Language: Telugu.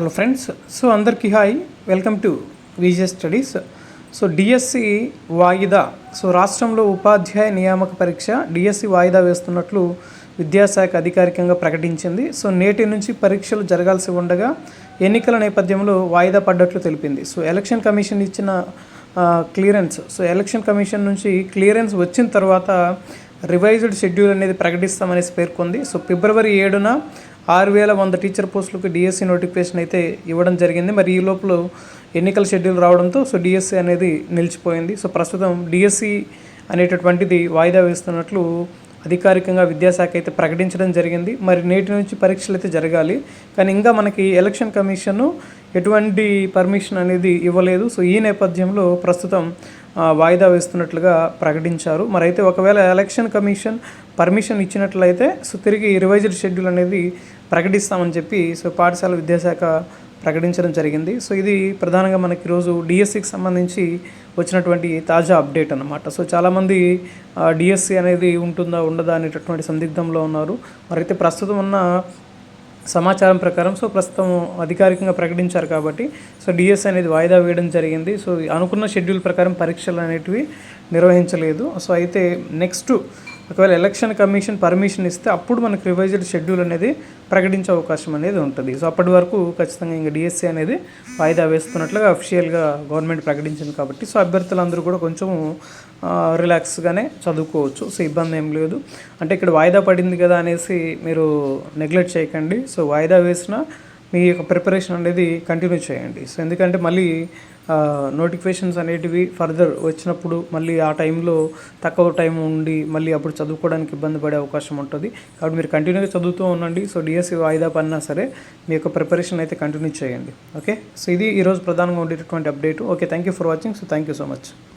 హలో ఫ్రెండ్స్ సో అందరికీ hi welcome to VJ studies so DSC వాయిదా. సో రాష్ట్రంలో ఉపాధ్యాయ నియామక పరీక్ష డిఎస్సి వాయిదా వేస్తున్నట్లు విద్యాశాఖ అధికారికంగా ప్రకటించింది. సో నేటి నుంచి పరీక్షలు జరగాల్సి ఉండగా ఎన్నికల నేపథ్యంలో వాయిదా పడ్డట్లు తెలిపింది. సో ఎలక్షన్ కమిషన్ ఇచ్చిన క్లియరెన్స్ సో ఎలక్షన్ కమిషన్ నుంచి క్లియరెన్స్ వచ్చిన తర్వాత రివైజ్డ్ షెడ్యూల్ అనేది ప్రకటిస్తామనేసి పేర్కొంది. సో ఫిబ్రవరి ఏడున ఆరు వేల వంద టీచర్ పోస్టులకు డిఎస్సి నోటిఫికేషన్ అయితే ఇవ్వడం జరిగింది. మరి ఈ లోపల ఎన్నికల షెడ్యూల్ రావడంతో సో డిఎస్సి అనేది నిలిచిపోయింది. సో ప్రస్తుతం డిఎస్సి అనేటటువంటిది వాయిదా వేస్తున్నట్లు అధికారికంగా విద్యాశాఖ అయితే ప్రకటించడం జరిగింది. మరి నేటి నుంచి పరీక్షలు అయితే జరగాలి. కానీ ఇంకా మనకి ఎలక్షన్ కమిషన్ ఎటువంటి పర్మిషన్ అనేది ఇవ్వలేదు. సో ఈ నేపథ్యంలో ప్రస్తుతం వాయిదా వేస్తున్నట్లుగా ప్రకటించారు. మరైతే ఒకవేళ ఎలక్షన్ కమిషన్ పర్మిషన్ ఇచ్చినట్లయితే సో తిరిగి రివైజ్డ్ షెడ్యూల్ అనేది ప్రకటిస్తామని చెప్పి సో పాఠశాల విద్యాశాఖ ప్రకటించడం జరిగింది. సో ఇది ప్రధానంగా మనకి ఈరోజు డిఎస్సికి సంబంధించి వచ్చినటువంటి తాజా అప్డేట్ అన్నమాట. సో చాలామంది డిఎస్సి అనేది ఉంటుందా ఉండదా అనేటటువంటి సందిగ్ధంలో ఉన్నారు. మరైతే ప్రస్తుతం ఉన్న సమాచారం ప్రకారం సో ప్రస్తుతం అధికారికంగా ప్రకటించారు కాబట్టి సో డిఎస్ అనేది వాయిదా వేయడం జరిగింది. సో అనుకున్న షెడ్యూల్ ప్రకారం పరీక్షలు అనేటివి నిర్వహించలేదు. సో అయితే నెక్స్ట్ ఒకవేళ ఎలక్షన్ కమిషన్ పర్మిషన్ ఇస్తే అప్పుడు మనకు రివైజ్డ్ షెడ్యూల్ అనేది ప్రకటించే అవకాశం అనేది ఉంటుంది. సో అప్పటి వరకు ఖచ్చితంగా ఇంకా డిఎస్సి అనేది వాయిదా వేస్తున్నట్లుగా అఫిషియల్గా గవర్నమెంట్ ప్రకటించింది కాబట్టి సో అభ్యర్థులందరూ కూడా కొంచెం రిలాక్స్గానే చదువుకోవచ్చు. సో ఇబ్బంది ఏం లేదు. అంటే ఇక్కడ వాయిదా పడింది కదా అనేసి మీరు నెగ్లెక్ట్ చేయకండి. సో వాయిదా వేసిన మీ యొక్క ప్రిపరేషన్ అనేది కంటిన్యూ చేయండి. సో ఎందుకంటే మళ్ళీ నోటిఫికేషన్స్ అనేటివి ఫర్దర్ వచ్చినప్పుడు మళ్ళీ ఆ టైంలో తక్కువ టైం ఉండి మళ్ళీ అప్పుడు చదువుకోవడానికి ఇబ్బంది పడే అవకాశం ఉంటుంది. కాబట్టి మీరు కంటిన్యూగా చదువుతూ ఉండండి. సో డిఎస్సి వాయిదా పడినా సరే మీ యొక్క ప్రిపరేషన్ అయితే కంటిన్యూ చేయండి. ఓకే సో ఇది ఈరోజు ప్రధానంగా ఉండేటటువంటి update okay thank you for watching so thank you so much